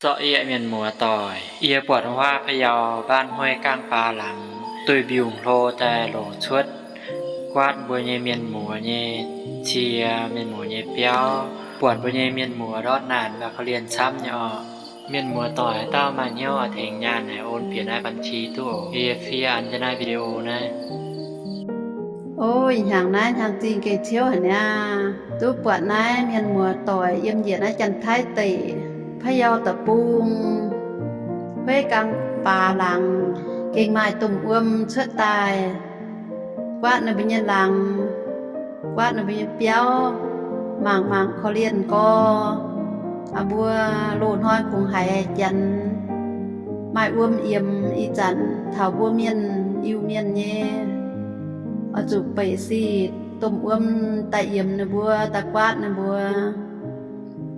เจาะเอียเมียนหมัวต่อย เอียปวดว่าพยาวบ้านห้วยก้างปลาหลัง ตุยบิวงโลแต่โหลชุด กวาดบัวเยเมียนหมัวเยเชียเมียนหมัวเยเปียวปวดบัวเยเมียนหมัวรอดนานแบบเรียนช้ำเนาะเมียนมัวต่อยเต้ามาเนี่ยวแทงยานไหนโอนเปลี่ยนได้บัญชีตัวเอฟซีอันจะได้วิดีโอนะโอ้ยทางนั้นทางจีนเกเที่ยวเนี่ยตู้ปวดนั้นเมียนมัวต่อยเยี่ยมเยียนนะจันท้ายตี พยาตะปูงเว้กังปาลัง เก่งหมาตุ่มอ้วมเชื้อตายวัดนบิญญลังวัดนบิญญเปียวหมางหมางเขาเลียนก็อาบัวโลนห้อยคงหายยันไม้อ้วมเอี่ยมอีจันเถาบัวเมียนอิวเมียนเยอจุกไปสีตุ่มอ้วมตะเอี่ยมนบัวตะกวาดนบัว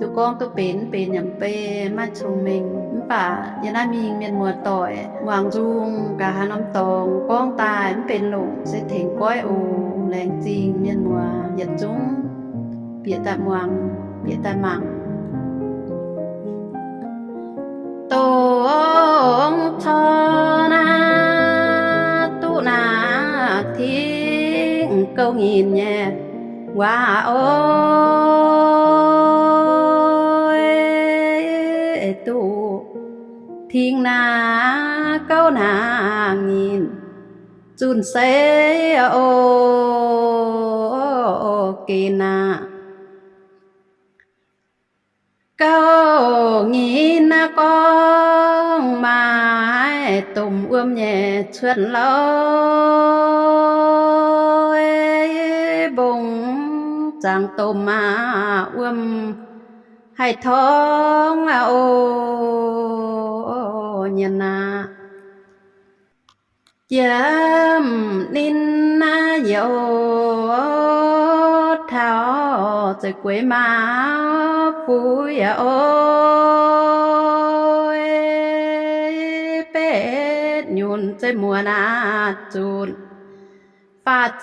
tu con tu bến bến nhầm bê mắt chung mình. Bà giờ nam mình miền mùa tỏi hoàng dung cả hà nam tòng con tài bến lụng sẽ thành quái ù lèng trình miền mùa nhật chúng bịa tạm hoàng bịa tạm mạng tông thơ na tu na thiên câu nhìn nhẹ qua ôi na câu na nhìn chun xế ô kỳ na. Câu nhìn na con mà tùng ươm nhẹ chuyện lối bùng chẳng tôm mà ươm, hay thong à ô nhìn na chấm nín na dấu thảo rồi quê má vui à ôi เป็ดยุนใจมัวนาจูนฟาเ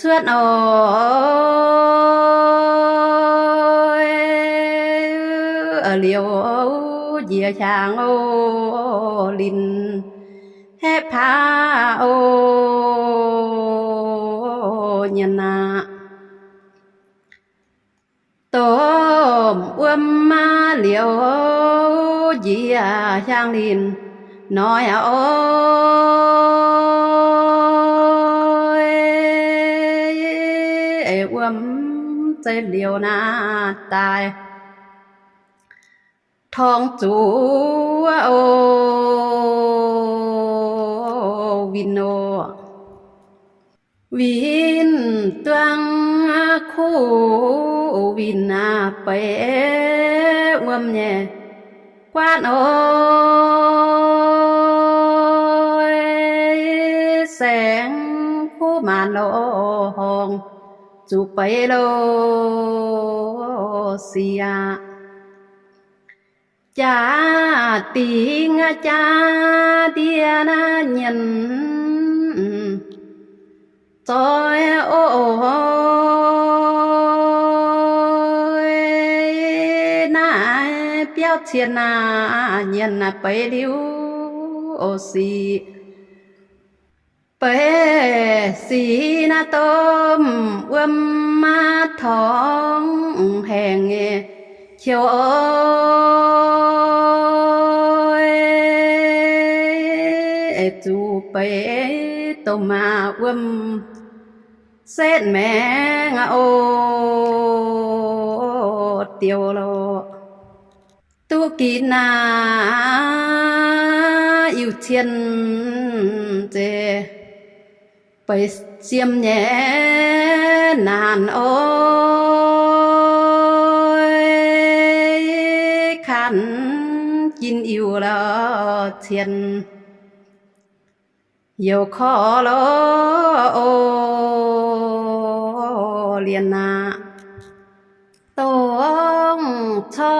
ชวนโอ้ยเลียวเยียชางโอลินแฮพาโอญนาตมอ้วมมาเลียวเยียชางลินน้อยโอ เอ้วมใจเดียวนาตายทองจูโอวินโอวินตั้งคู่วินนาเปอ้วมเนี่ยกวานโอแสงคู่มาโนหง pe lô xìa cha tiếng cha tia na nhân tôi ôi nãy béo thiên na nhân na เปสีนาต้มเอื้อมมาท้องแห่งเขียวจูเปตมาเอื้อมเส้นแมงโอเตียวโลตุกินาอยู่เทียนเจ ไปเสียมแย่นานโอ้ยขันกินอิ่วแล้วเทียนเหี่ยวคอโลโอเลียนนาต้องชอ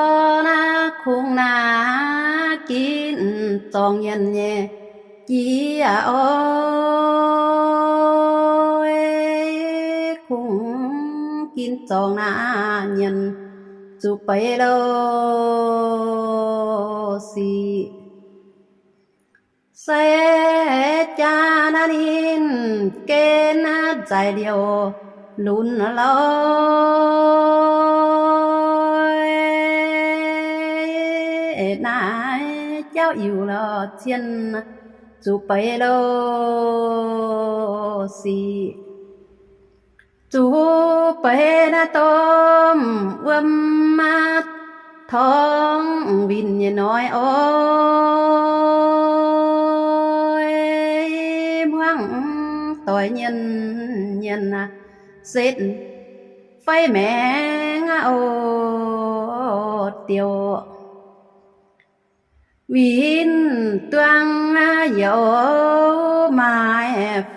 นาคุงนากินตองเย็นเย่ chị à ơi จองนาเย็นจุไปโลสีเสจานานินเกณฑ์ใจเดียวลุนลอยนายเจ้าอยู่รอเชียนจุไปโลสี จูเปนะตองวินยน้อยโอ้ยเมืองต่อยเย็นเย็นนะเสร็จไฟแมงโอเตียววินตวงโยมาเฟ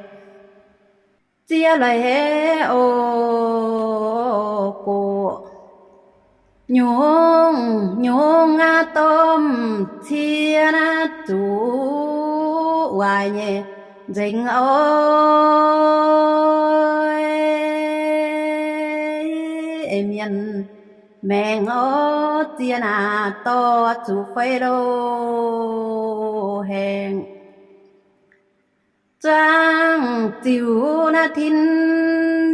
นแย่ก็จูไปต้มมาเวมเศษแมงแล้วเตียว จ้างจิ๋วนาทิน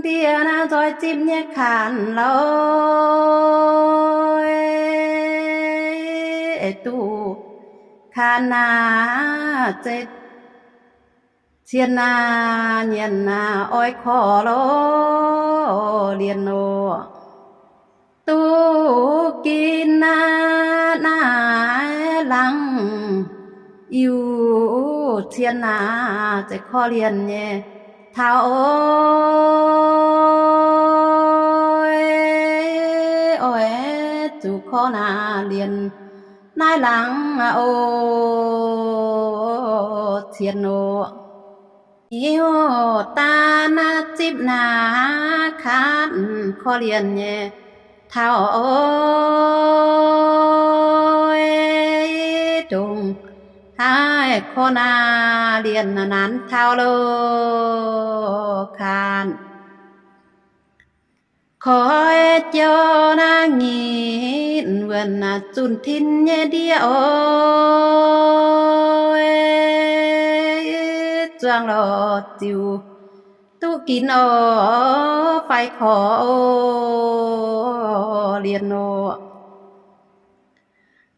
เดียนาจอยจิบเนี่ยขานลอยเอตูขานาเจ็ดเชียนนาเนียนนาอ้อยขอโลเรียนโนตูกินนานาหลังอยู่ เทียนนาจะข้อเรียนเนี่ยเท้าโอยโอ้ยจูข้อนาเรียนนายหลังโอเทียนโนอิโอตานาจิบนาคันข้อเรียนเนี่ยเท้าโอ้ โคนาเรียนนั้นเท่าโลคานขอเอเจนางงีเวนนาจุนทินเยเดียวจวงรอจิวตุกินอไฟขอเรียนโอ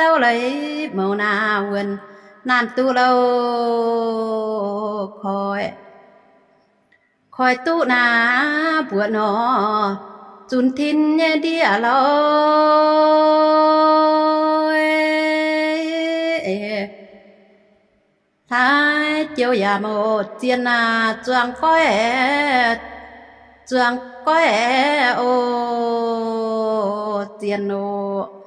tâu lấy màu na quần nan tu lâu khỏi khỏi tu na bữa nọ chun thiên nhé đi à lôi thái chiều nhà mồ chiên à chuang coi chuang coi ô tiền ô